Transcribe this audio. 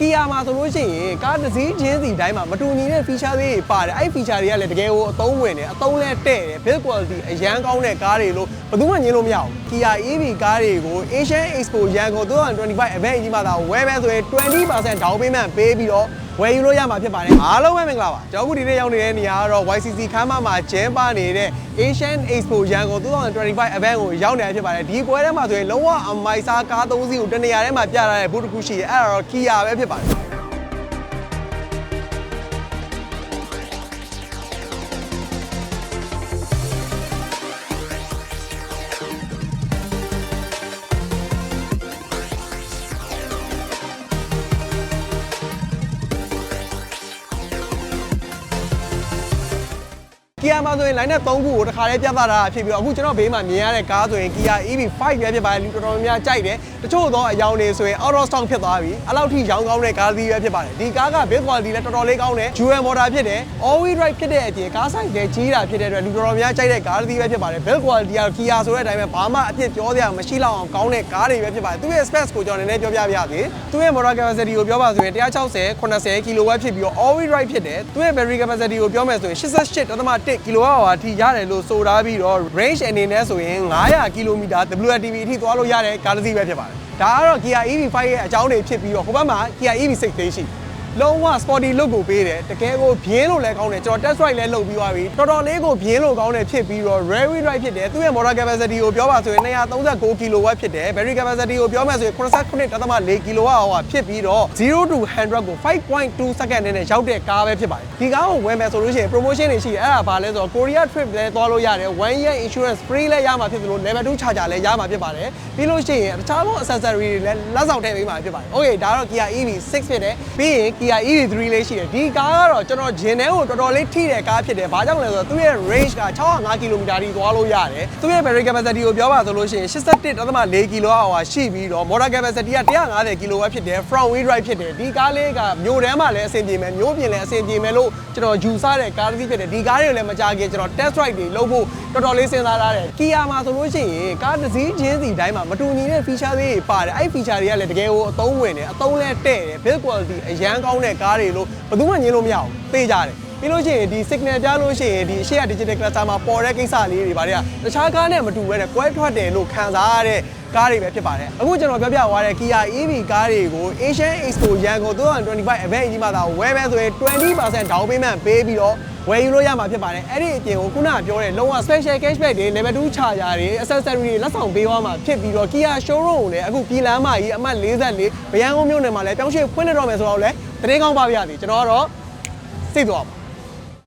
Kia မှာဆိုလို့ရှိရင်ကားတစ်စီးချင်းစီတိုင်းမှာမတူညီတဲ့ feature လေးတွေပါတယ်အဲ့ feature တွေကလည်းတကယ်ကိုအသုံးဝင်တယ်အသုံးလဲတဲ့တယ် build quality အရန်ကောင်းတဲ့ကားတွေလို့ဘယ်သူမှညင်လို့မရဘူး Kia EV ကားတွေကို Asian Expo ရန်ကုန်2025 event ကြီးမှာသာဝယ်မယ်ဆိုရင်20% down payment ပေးပြီးတော့ဝယ်ယူလို့ရမှာဖြစ်ပါတယ်အားလုံးပဲမင်္ဂလာပါကျွန်တော်အခုဒီနေ့ရောက်နေတဲ့နေရာကတော့ YCC ခမ်းမမှာကျင်းပနေတဲ့ Asian Expo ရန်ကုန်2025 event ကိုရောက်နေတာဖြစ်ပါတယ်ဒီပွဲထဲမှာဆိုရင်လုံးဝအမိုက်စားကား၃စီးကိုတနေရာထဲမှာပြထားတဲ့ဘုတ်တစ်ခုရှိရဲအဲ့ဒါတော့ Kia ပဲဖြစ်ပါတယ် Kia မှာဆိုရင် line နဲ့3ခုကိုတစ်ခါလေးပြသတာဖြစ်ပြီးတော့အခုကျွန်တော်ဘေးမှာမြင်ရတဲ့ကားဆိုရင် Kia EV5 ပဲဖြစ်ပါတယ်လူတော်တော်များများကြိုက်တယ်တချို့သောအယောင်တွေဆိုရင် out of stock ဖြစ်သွားပြီအဲ့လောက်ထိရောင်းကောင်းတဲ့ကားသီးပဲဖြစ်ပါတယ်ဒီကားက build quality လည်းတော်တော်လေးကောင်းတယ် dual motor ဖြစ်တယ် all wheel drive ဖြစ်တဲ့အပြင်ကားဆိုင်လည်းကြီးတာဖြစ်တဲ့အတွက်လူတော်တော်များကြိုက်တဲ့ကားသီးပဲဖြစ်ပါတယ် build quality က Kia ဆိုတဲ့အတိုင်းပဲဘာမှအဖြစ်ပြောစရာမရှိလောက်အောင်ကောင်းတဲ့ကားတွေပဲဖြစ်ပါတယ်သူရဲ့ specs ကိုကျွန်တော်နည်းနည်းပြောပြပါရစေသူရဲ့ motor capacity ကိုပြောပါဆိုရင်160 80 kW ဖြစ်ပြီးတော့ all wheel drive ဖြစ်တယ်သူရဲ့ battery capacity ကိုပြောမယ်ဆိုရင်88.1 kWh အထိရတယ်လို့ဆိုထားပြီးတော့ range အနေနဲ့ဆိုရင်900 km WLTP အထိသွားလို့ရတဲ့ကားတစ်စီးပဲဖြစ်ပါတယ်ဒါကတော့ Kia EV5 ရဲ့အကြောင်းတွေဖြစ်ပြီးတော့ဟိုဘက်မှာ Kia EV6 သေးရှိတယ် လုံးဝ sporty look ကိုပေးတယ်တကယ်ကိုပြင်းလို့လည်းကောင်းတယ်ကျွန်တော် test ride လည်းလုပ်ပြီးသွားပြီတော်တော်လေးကိုပြင်းလို့ကောင်းတယ်ဖြစ်ပြီးတော့ rear wheel drive ဖြစ်တယ်သူ့ရဲ့ motor capacity ကိုပြောပါဆိုရင်239 kW ဖြစ်တယ် battery capacity ကိုပြောမယ်ဆိုရင်89.4 kWh ဖြစ်ပြီးတော့0 to 100ကို5.2 second နဲ့ရောက်တဲ့ကားပဲဖြစ်ပါတယ်ဒီကားကိုဝယ်မယ်ဆိုလို့ရှိရင် promotion တွေရှိတယ်အဲ့ဒါဘာလဲဆိုတော့ Korea trip လည်းသွားလို့ရတယ်1 year insurance free လည်းရမှာဖြစ်သလို level 2 charger လည်းရမှာဖြစ်ပါတယ်ပြီးလို့ရှိရင်တခြားသော accessory တွေလည်းလက်ဆောင်ထည့်ပေးမှာဖြစ်ပါတယ် okay ဒါကတော့ Kia EV6 ဖြစ်တယ်ပြီးရင် Kia EV3 လေးရှိတယ်ဒီကားကတော့ကျွန်တော်ဂျင်ထဲကိုတော်တော်လေးထိတဲ့ကားဖြစ်တယ်ဘာကြောင့်လဲဆိုတော့သူ့ရဲ့ range က605 km ထိသွားလို့ရတယ်သူ့ရဲ့ battery capacity ကိုပြောပါဆိုလို့ရှိရင်81.4 kWh ရှိပြီးတော့ motor capacity က150 kW ဖြစ်တယ် front wheel drive ဖြစ်တယ်ဒီကားလေးကမြို့ထဲမှာလည်းအဆင်ပြေမယ်မြို့ပြင်လည်းအဆင်ပြေမယ်လို့ကျွန်တော်ယူဆတဲ့ကားတစ်စီးဖြစ်တယ်ဒီကားတွေကိုလည်းမကြခင်ကျွန်တော် test ride တွေလုပ်ဖို့တော်တော်လေးစဉ်းစားထားတယ် Kia မှာဆိုလို့ရှိရင်ကားတစ်စီးချင်းစီတိုင်းမှာမတူညီတဲ့ feature လေးတွေပါတယ်အဲ့ feature တွေကလည်းတကယ်ကိုအသုံးဝင်တယ်အသုံးလဲတဲ့တယ် build quality အရန်ကောင်းတဲ့ကားတွေလို့ဘယ်သူမှညင်လို့မရဘူးသိကြတယ်ပြီးလို့ရှိရင်ဒီ signal ပြလို့ရှိရင်ဒီအရှိရ digital cluster မှာပေါ်တဲ့ကိစ္စလေးတွေဗါတွေကတခြားကားနဲ့မတူဘဲနဲ့ကွဲထွက်တယ်လို့ခံစားရတဲ့ကားတွေပဲဖြစ်ပါတယ်အခုကျွန်တော်ပြောပြသွားတဲ့ Kia EV ကားတွေကို Asian Expo ရန်ကုန်2025 event ကြီးမှာသာဝယ်မယ်ဆိုရင်20% down payment ပေးပြီးတော့ဝယ်ယူလို့ရမှာဖြစ်ပါတယ်အဲ့ဒီအပြင်ကိုခုနကပြောတဲ့လုံးဝ special cashback တွေ level 2 charger တွေ accessory တွေလက်ဆောင်ပေးသွားမှာဖြစ်ပြီးတော့ Kia showroom ကိုလည်းအခုပြည်လမ်းမကြီးအမှတ်44ဗယန်းကုန်းမြို့နယ်မှာလည်းပြောင်းရွှေ့ဖွင့်နေတော့မယ်ဆိုတော့လည်း တရင်ကောင်းပါပြရစီကျွန်တော်ကတော့စိတ်သွားပါ